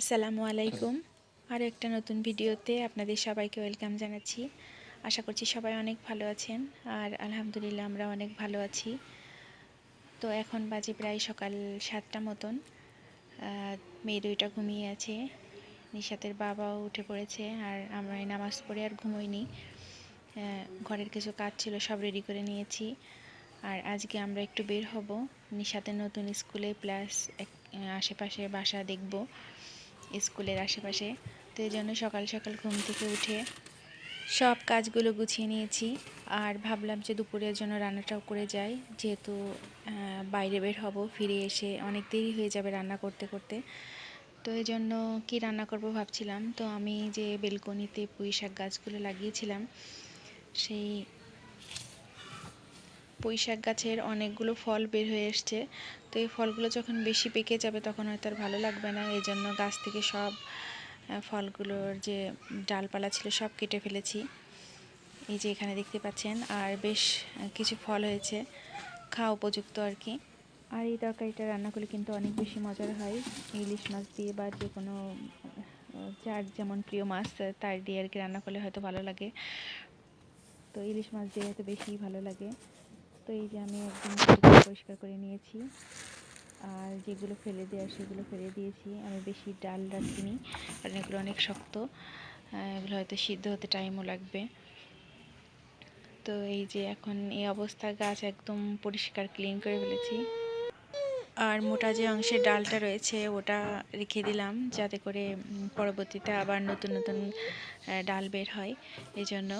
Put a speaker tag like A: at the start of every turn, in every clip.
A: আসসালামু আলাইকুম। আরও একটা নতুন ভিডিওতে আপনাদের সবাইকে ওয়েলকাম জানাচ্ছি। আশা করছি সবাই অনেক ভালো আছেন আর আলহামদুলিল্লাহ আমরা অনেক ভালো আছি। তো এখন বাজে প্রায় সকাল সাতটা মতন। মেয়ে দুইটা ঘুমিয়ে আছে। নিশাতের বাবাও উঠে পড়েছে আর আমরা নামাজ পড়ে আর ঘুমোইনি। ঘরের কিছু কাজ ছিল সব রেডি করে নিয়েছি। আর আজকে আমরা একটু বের হব। নিশাতের নতুন স্কুলে প্লাস আশেপাশে বাসা দেখব। স্কুলের আশেপাশে। তো এই জন্য সকাল সকাল ঘুম থেকে উঠে সব কাজগুলো গুছিয়ে নিয়েছি। আর ভাবলাম যে দুপুরের জন্য রান্নাটাও করে যাই। যেহেতু বাইরে বের হব, ফিরে এসে অনেক দেরি হয়ে যাবে রান্না করতে করতে। তো এই জন্য কী রান্না করব ভাবছিলাম। তো আমি যে বেলকনিতে পুঁই শাক গাছগুলো লাগিয়েছিলাম, সেই পুঁই শাক গাছের অনেকগুলো ফল বের হয়ে এসছে। তো এই ফলগুলো যখন বেশি পেকে যাবে তখন হয়তো আর ভালো লাগবে না। এই জন্য গাছ থেকে সব ফলগুলোর যে ডালপালা ছিল সব কেটে ফেলেছি। এই যে এখানে দেখতে পাচ্ছেন, আর বেশ কিছু ফল হয়েছে, খাওয়া উপযুক্ত আর কি। আর এই তরকারিটা রান্না করলে কিন্তু অনেক বেশি মজার হয়। ইলিশ মাছ দিয়ে বা যে কোনো যার যেমন প্রিয় মাছ তার দিয়ে আর কি রান্না করলে হয়তো ভালো লাগে। তো ইলিশ মাছ দিয়ে হয়তো বেশি ভালো লাগে। তো এই যে আমি একদম পরিষ্কার করে নিয়েছি। আর যেগুলো ফেলে দেওয়া সেগুলো ফেলে দিয়েছি। আমি বেশি ডাল রাখিনি, কারণ এগুলো অনেক শক্ত। এগুলো হয়তো সিদ্ধ হতে টাইমও লাগবে। তো এই যে এখন এই অবস্থা, গাছ একদম পরিষ্কার ক্লিন করে ফেলেছি। আর মোটা যে অংশের ডালটা রয়েছে, ওটা রেখে দিলাম যাতে করে পরবর্তীতে আবার নতুন নতুন ডাল বের হয় এই জন্য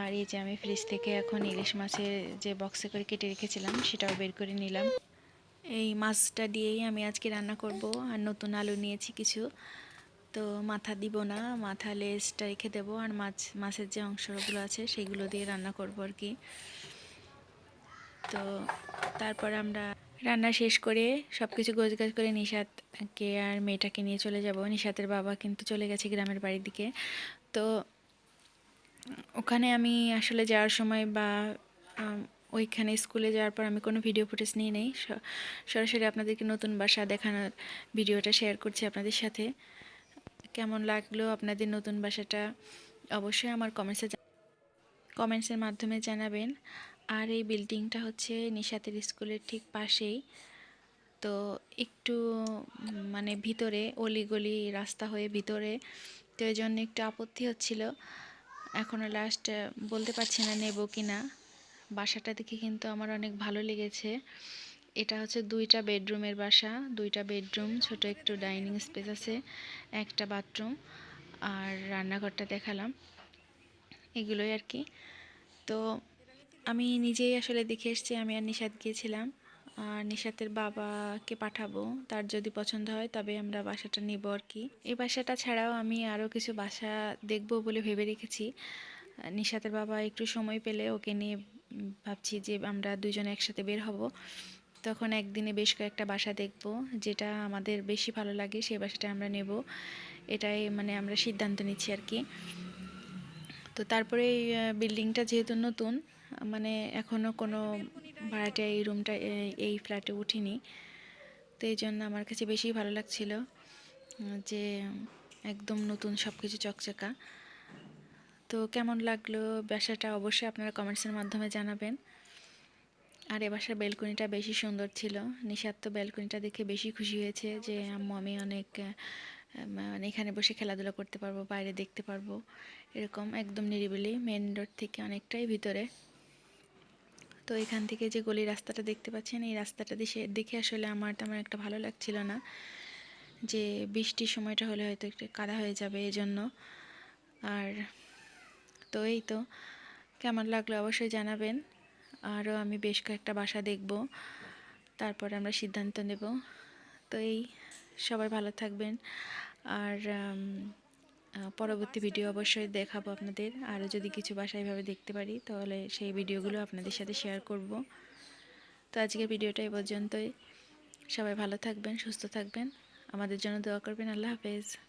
A: আর এই যে আমি ফ্রিজ থেকে এখন ইলিশ মাছের যে বক্সে করে কেটে রেখেছিলাম, সেটাও বের করে নিলাম। এই মাছটা দিয়েই আমি আজকে রান্না করব, আর নতুন আলু নিয়েছি কিছু। তো মাথা দিব না, মাথা লেজটা রেখে দেবো, আর মাছ, মাছের যে অংশগুলো আছে, সেগুলো দিয়ে রান্না করব আর কি। তো তারপর আমরা রান্না শেষ করে সব কিছু গোছগাছ করে নিশাতকে আর মেয়েটাকে নিয়ে চলে যাব। নিশাতের বাবা কিন্তু চলে গেছে গ্রামের বাড়ির দিকে। তো ওখানে আমি আসলে যাওয়ার সময় বা ওইখানে স্কুলে যাওয়ার পর আমি কোনো ভিডিও ফুটেজ নিয়ে নেই। সরাসরি আপনাদেরকে নতুন বাসা দেখানোর ভিডিওটা শেয়ার করছি আপনাদের সাথে। কেমন লাগল আপনাদের নতুন বাসাটা? অবশ্যই আমার কমেন্টসে কমেন্টসের মাধ্যমে জানাবেন। আর এই বিল্ডিংটা হচ্ছে নিশাতের স্কুলের ঠিক পাশেই। তো একটু মানে ভিতরে অলিগলি রাস্তা হয়ে ভিতরে, তো এই জন্য একটু আপত্তি হচ্ছিল। এখনও লাস্ট বলতে পারছি না নেব কি না বাসাটা দেখে কিন্তু আমার অনেক ভালো লেগেছে। এটা হচ্ছে দুইটা বেডরুমের বাসা, দুইটা বেডরুম ছোট একটু ডাইনিং স্পেস আছে, একটা বাথরুম আর রান্নাঘরটা দেখালাম। এগুলোই আর কি। তো আমি নিজেই আসলে দেখে এসছি, আমি আর নিষাদ গিয়েছিলাম। আর নিশাতের বাবাকে পাঠাবো, তার যদি পছন্দ হয় তবে আমরা বাসাটা নেব আর কি। এই বাসাটা ছাড়াও আমি আরও কিছু বাসা দেখব বলে ভেবে রেখেছি। নিশাতের বাবা একটু সময় পেলে ওকে নিয়ে ভাবছি যে আমরা দুজনে একসাথে বের হব। তখন একদিনে বেশ কয়েকটা বাসা দেখব, যেটা আমাদের বেশি ভালো লাগে সেই বাসাটা আমরা নেব। এটাই মানে আমরা সিদ্ধান্ত নিচ্ছি আর কি। তো তারপরে এই বিল্ডিংটা যেহেতু নতুন মানে এখনও কোনো ভাড়াটে এই রুমটা এই ফ্ল্যাটে উঠিনি। তো এই জন্য আমার কাছে বেশি ভালো লাগছিল যে একদম নতুন সব কিছু চকচকা। তো কেমন লাগল বাসাটা অবশ্যই আপনারা কমেন্টসের মাধ্যমে জানাবেন। আর এ বাসার বেলকনিটা বেশি সুন্দর ছিল। নিশাত তো বেলকনিটা দেখে বেশি খুশি হয়েছে যে, আম্মু, আমি অনেক মানে এখানে বসে খেলাধুলা করতে পারব, বাইরে দেখতে পারব। এরকম একদম নিরিবিলি মেন রোড থেকে অনেকটাই ভিতরে। তো এখান থেকে যে গলি রাস্তাটা দেখতে পাচ্ছেন, এই রাস্তাটা দেখে দেখে আসলে আমার তেমন একটা ভালো লাগছিল না। যে বৃষ্টির সময়টা হলে হয়তো একটু কাদা হয়ে যাবে এই জন্য আর তো এই তো, কেমন লাগল অবশ্যই জানাবেন। আরও আমি বেশ কয়েকটা বাসা দেখব, তারপর আমরা সিদ্ধান্ত নেব। তো এই, সবাই ভালো থাকবেন। আর পরবর্তী ভিডিও অবশ্যই দেখাবো আপনাদের। আরও যদি কিছু বাসা এভাবে দেখতে পারি, তাহলে সেই ভিডিওগুলো আপনাদের সাথে শেয়ার করব। তো আজকের ভিডিওটা এ পর্যন্তই। সবাই ভালো থাকবেন, সুস্থ থাকবেন। আমাদের জন্য দোয়া করবেন। আল্লাহ হাফেজ।